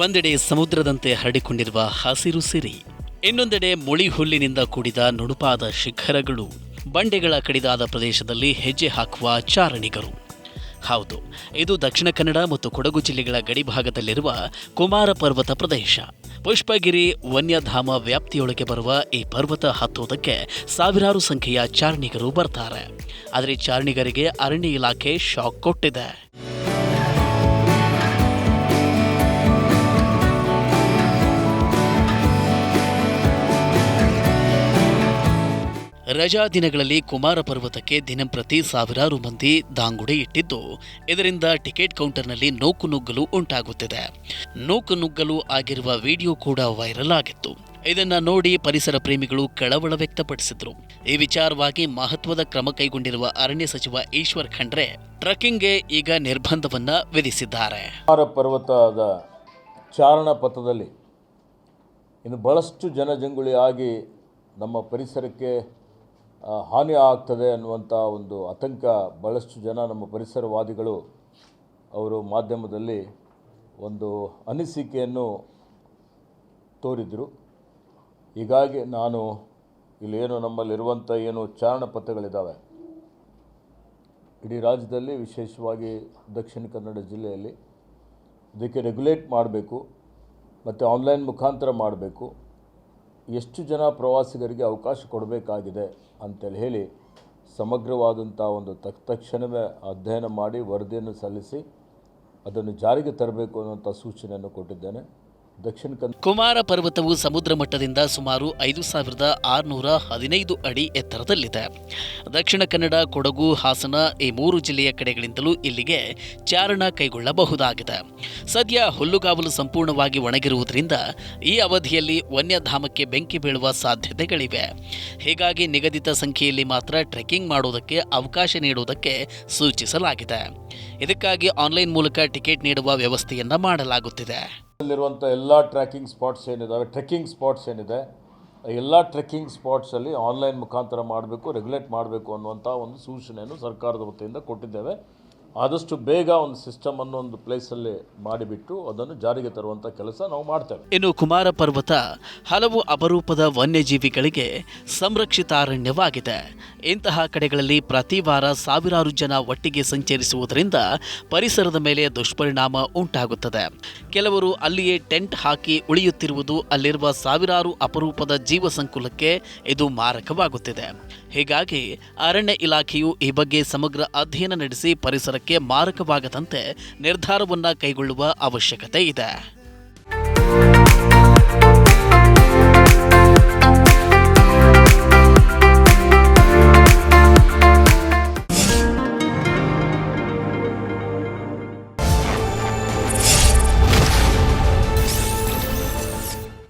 ಒಂದೆಡೆ ಸಮುದ್ರದಂತೆ ಹರಡಿಕೊಂಡಿರುವ ಹಸಿರು ಸಿರಿ, ಇನ್ನೊಂದೆಡೆ ಮುಳಿ ಹುಲ್ಲಿನಿಂದ ಕೂಡಿದ ನುಣುಪಾದ ಶಿಖರಗಳು ಬಂಡೆಗಳ ಕಡಿದಾದ ಪ್ರದೇಶದಲ್ಲಿ ಹೆಜ್ಜೆ ಹಾಕುವ ಚಾರಣಿಗರು. ಹೌದು, ಇದು ದಕ್ಷಿಣ ಕನ್ನಡ ಮತ್ತು ಕೊಡಗು ಜಿಲ್ಲೆಗಳ ಗಡಿಭಾಗದಲ್ಲಿರುವ ಕುಮಾರ ಪರ್ವತ ಪ್ರದೇಶ. ಪುಷ್ಪಗಿರಿ ವನ್ಯಧಾಮ ವ್ಯಾಪ್ತಿಯೊಳಗೆ ಬರುವ ಈ ಪರ್ವತ ಹತ್ತುವುದಕ್ಕೆ ಸಾವಿರಾರು ಸಂಖ್ಯೆಯ ಚಾರಣಿಗರು ಬರ್ತಾರೆ. ಆದರೆ ಚಾರಣಿಗರಿಗೆ ಅರಣ್ಯ ಇಲಾಖೆ ಶಾಕ್ ಕೊಟ್ಟಿದೆ. ರಜಾ ದಿನಗಳಲ್ಲಿ ಕುಮಾರ ಪರ್ವತಕ್ಕೆ ದಿನಂಪ್ರತಿ ಸಾವಿರಾರು ಮಂದಿ ದಾಂಗುಡೆ ಇಟ್ಟಿದ್ದು, ಇದರಿಂದ ಟಿಕೆಟ್ ಕೌಂಟರ್ನಲ್ಲಿ ನೂಕು ನುಗ್ಗಲು ಉಂಟಾಗುತ್ತಿದೆ. ನೂಕು ನುಗ್ಗಲು ಆಗಿರುವ ವಿಡಿಯೋ ಕೂಡ ವೈರಲ್ ಆಗಿತ್ತು. ಇದನ್ನ ನೋಡಿ ಪರಿಸರ ಪ್ರೇಮಿಗಳು ಕಳವಳ ವ್ಯಕ್ತಪಡಿಸಿದ್ರು. ಈ ವಿಚಾರವಾಗಿ ಮಹತ್ವದ ಕ್ರಮ ಕೈಗೊಂಡಿರುವ ಅರಣ್ಯ ಸಚಿವ ಈಶ್ವರ್ ಖಂಡ್ರೆ, ಟ್ರಕ್ಕಿಂಗ್ಗೆ ಈಗ ನಿರ್ಬಂಧವನ್ನ ವಿಧಿಸಿದ್ದಾರೆ. ಕುಮಾರ ಪರ್ವತದ ಚಾರಣ ಪಥದಲ್ಲಿ ಇನ್ನು ಬಹಳಷ್ಟು ಜನಜಂಗುಳಿ ಆಗಿ ನಮ್ಮ ಪರಿಸರಕ್ಕೆ ಹಾನಿ ಆಗ್ತದೆ ಅನ್ನುವಂಥ ಒಂದು ಆತಂಕ ಭಾಳಷ್ಟು ಜನ ನಮ್ಮ ಪರಿಸರವಾದಿಗಳು ಅವರು ಮಾಧ್ಯಮದಲ್ಲಿ ಒಂದು ಅನಿಸಿಕೆಯನ್ನು ತೋರಿದರು. ಹೀಗಾಗಿ ನಾನು ಇಲ್ಲೇನು ನಮ್ಮಲ್ಲಿರುವಂಥ ಏನು ಚಾರಣ ಪಥಗಳಿದ್ದಾವೆ ಇಡೀ ರಾಜ್ಯದಲ್ಲಿ, ವಿಶೇಷವಾಗಿ ದಕ್ಷಿಣ ಕನ್ನಡ ಜಿಲ್ಲೆಯಲ್ಲಿ ಇದಕ್ಕೆ ರೆಗ್ಯುಲೇಟ್ ಮಾಡಬೇಕು, ಮತ್ತು ಆನ್ಲೈನ್ ಮುಖಾಂತರ ಮಾಡಬೇಕು. ಎಷ್ಟು ಜನ ಪ್ರವಾಸಿಗರಿಗೆ ಅವಕಾಶ ಕೊಡಬೇಕಾಗಿದೆ ಅಂತೇಳಿ ಹೇಳಿ ಸಮಗ್ರವಾದಂಥ ಒಂದು ತಕ್ ತಕ್ಷಣವೇ ಅಧ್ಯಯನ ಮಾಡಿ ವರದಿಯನ್ನು ಸಲ್ಲಿಸಿ ಅದನ್ನು ಜಾರಿಗೆ ತರಬೇಕು ಅನ್ನುವಂಥ ಸೂಚನೆಯನ್ನು ಕೊಟ್ಟಿದ್ದೇನೆ. ದಕ್ಷಿಣ ಕನ್ನಡ ಕುಮಾರ ಪರ್ವತವು ಸಮುದ್ರ ಮಟ್ಟದಿಂದ ಸುಮಾರು ಐದು ಸಾವಿರದ ಆರುನೂರ ಹದಿನೈದು ಅಡಿ ಎತ್ತರದಲ್ಲಿದೆ. ದಕ್ಷಿಣ ಕನ್ನಡ, ಕೊಡಗು, ಹಾಸನ ಈ ಮೂರು ಜಿಲ್ಲೆಯ ಕಡೆಗಳಿಂದಲೂ ಇಲ್ಲಿಗೆ ಚಾರಣ ಕೈಗೊಳ್ಳಬಹುದಾಗಿದೆ. ಸದ್ಯ ಹುಲ್ಲುಗಾವಲು ಸಂಪೂರ್ಣವಾಗಿ ಒಣಗಿರುವುದರಿಂದ ಈ ಅವಧಿಯಲ್ಲಿ ವನ್ಯಧಾಮಕ್ಕೆ ಬೆಂಕಿ ಬೀಳುವ ಸಾಧ್ಯತೆಗಳಿವೆ. ಹೀಗಾಗಿ ನಿಗದಿತ ಸಂಖ್ಯೆಯಲ್ಲಿ ಮಾತ್ರ ಟ್ರೆಕ್ಕಿಂಗ್ ಮಾಡುವುದಕ್ಕೆ ಅವಕಾಶ ನೀಡುವುದಕ್ಕೆ ಸೂಚಿಸಲಾಗಿದೆ. ಇದಕ್ಕಾಗಿ ಆನ್ಲೈನ್ ಮೂಲಕ ಟಿಕೆಟ್ ನೀಡುವ ವ್ಯವಸ್ಥೆಯನ್ನು ಮಾಡಲಾಗುತ್ತಿದೆ. ಅಲ್ಲಿರುವಂಥ ಎಲ್ಲ ಟ್ರ್ಯಾಕಿಂಗ್ ಸ್ಪಾಟ್ಸ್ ಏನಿದ್ದಾವೆ ಟ್ರೆಕ್ಕಿಂಗ್ ಸ್ಪಾಟ್ಸ್ ಏನಿದೆ, ಎಲ್ಲ ಟ್ರೆಕ್ಕಿಂಗ್ ಸ್ಪಾಟ್ಸಲ್ಲಿ ಆನ್ಲೈನ್ ಮುಖಾಂತರ ಮಾಡಬೇಕು ರೆಗ್ಯುಲೇಟ್ ಮಾಡಬೇಕು ಅನ್ನುವಂಥ ಒಂದು ಸೂಚನೆಯನ್ನು ಸರ್ಕಾರದ ವತಿಯಿಂದ ಕೊಟ್ಟಿದ್ದೇವೆ. ಆದಷ್ಟು ಬೇಗ ಒಂದು ಸಿಸ್ಟಮ್ ಅನ್ನು ಒಂದು ಪ್ಲೇಸಲ್ಲಿ ಮಾಡಿಬಿಟ್ಟು ಅದನ್ನು ಜಾರಿಗೆ ತರುವಂಥ ಕೆಲಸ ನಾವು ಮಾಡ್ತೇವೆ. ಇನ್ನು ಕುಮಾರ ಪರ್ವತ ಹಲವು ಅಪರೂಪದ ವನ್ಯಜೀವಿಗಳಿಗೆ ಸಂರಕ್ಷಿತ ಅರಣ್ಯವಾಗಿದೆ ಇಂತಹ ಕಡೆಗಳಲ್ಲಿ ಪ್ರತಿ ವಾರ ಸಾವಿರಾರು ಜನ ಒಟ್ಟಿಗೆ ಸಂಚರಿಸುವುದರಿಂದ ಪರಿಸರದ ಮೇಲೆ ದುಷ್ಪರಿಣಾಮ ಉಂಟಾಗುತ್ತದೆ. ಕೆಲವರು ಅಲ್ಲಿಯೇ ಟೆಂಟ್ ಹಾಕಿ ಉಳಿಯುತ್ತಿರುವುದು ಅಲ್ಲಿರುವ ಸಾವಿರಾರು ಅಪರೂಪದ ಜೀವ ಸಂಕುಲಕ್ಕೆ ಇದು ಮಾರಕವಾಗುತ್ತಿದೆ. ಹೀಗಾಗಿ ಅರಣ್ಯ ಇಲಾಖೆಯು ಈ ಬಗ್ಗೆ ಸಮಗ್ರ ಅಧ್ಯಯನ ನಡೆಸಿ ಪರಿಸರಕ್ಕೆ ಮಾರಕವಾಗದಂತೆ ನಿರ್ಧಾರವನ್ನು ಕೈಗೊಳ್ಳುವ ಅವಶ್ಯಕತೆ ಇದೆ.